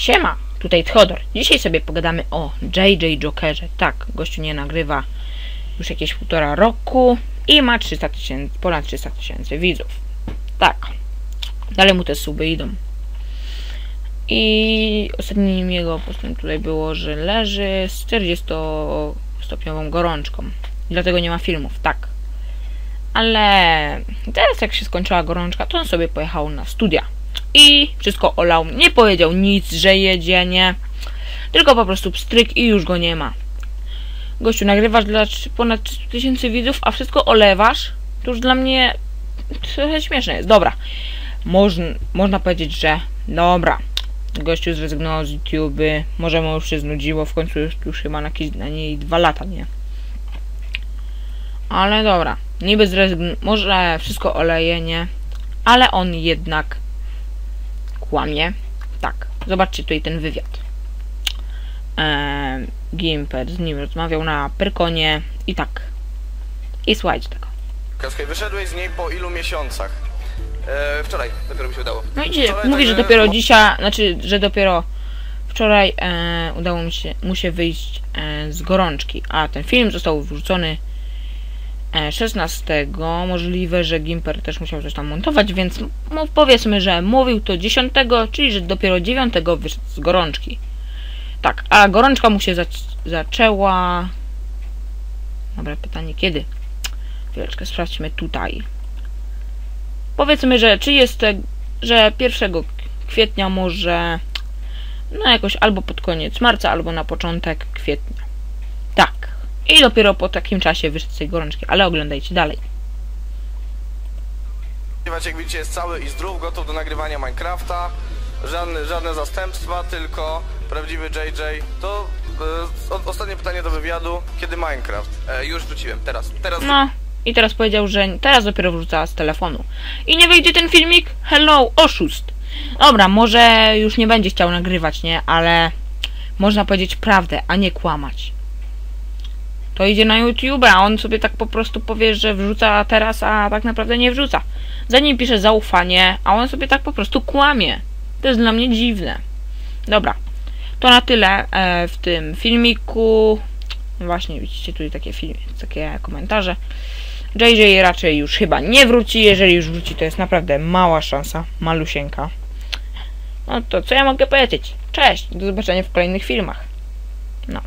Siema, tutaj Theodor. Dzisiaj sobie pogadamy o JJ Jokerze. Tak, gościu nie nagrywa już jakieś półtora roku i ma 300 tysięcy, ponad 300 tysięcy widzów. Tak, dalej mu te suby idą. I ostatnim jego postem tutaj było, że leży z 40-stopniową gorączką. Dlatego nie ma filmów, tak. Ale teraz jak się skończyła gorączka, to on sobie pojechał na studia. I wszystko olał. Nie powiedział nic, że jedzie, nie. Tylko po prostu pstryk i już go nie ma. Gościu, nagrywasz dla ponad 300 tysięcy widzów, a wszystko olewasz? To już dla mnie trochę śmieszne jest. Dobra. Można, można powiedzieć, że dobra. Gościu zrezygnował z YouTube. Może mu już się znudziło. W końcu już, już chyba na, na niej dwa lata, nie? Ale dobra. Niby zrezygnował. Może wszystko oleje, nie? Ale on jednak kłamie. Tak. Zobaczcie tutaj ten wywiad. Eee, Gimper z nim rozmawiał na Pyrkonie i tak. I słuchajcie tego. Kaskaj, wyszedłeś z niej po ilu miesiącach? E, wczoraj dopiero mi się udało. No idzie, Wczoraj mówi, że także- dopiero dzisiaj, znaczy, że dopiero wczoraj e, udało mi się, mu się wyjść e, z gorączki, a ten film został wrzucony 16. Możliwe, że Gimper też musiał coś tam montować, więc powiedzmy, że mówił to 10, czyli że dopiero 9 wyszedł z gorączki. Tak, a gorączka mu się zac- zaczęła. Dobra, pytanie kiedy? Chwileczkę, sprawdźmy tutaj. Powiedzmy, że 30, że 1 kwietnia może no jakoś albo pod koniec marca, albo na początek kwietnia. Tak. I dopiero po takim czasie wyszedł z tej gorączki, ale oglądajcie dalej. Jak widzicie jest cały i zdrów, gotów do nagrywania Minecrafta. Żadne, żadne zastępstwa, tylko prawdziwy JJ. To e, o, ostatnie pytanie do wywiadu. Kiedy Minecraft? E, już wrzuciłem, teraz. Teraz No i teraz powiedział, że teraz dopiero wrzuca z telefonu. I nie wyjdzie ten filmik? Hello, oszust. Dobra, może już nie będzie chciał nagrywać, nie? Ale można powiedzieć prawdę, a nie kłamać. To idzie na YouTube, a on sobie tak po prostu powie, że wrzuca teraz, a tak naprawdę nie wrzuca. Za nim pisze zaufanie, a on sobie tak po prostu kłamie. To jest dla mnie dziwne. Dobra, to na tyle e, w tym filmiku. Właśnie widzicie tutaj takie filmy, takie komentarze. JJ raczej już chyba nie wróci. Jeżeli już wróci, to jest naprawdę mała szansa, malusieńka. No to co ja mogę powiedzieć? Cześć, do zobaczenia w kolejnych filmach. No.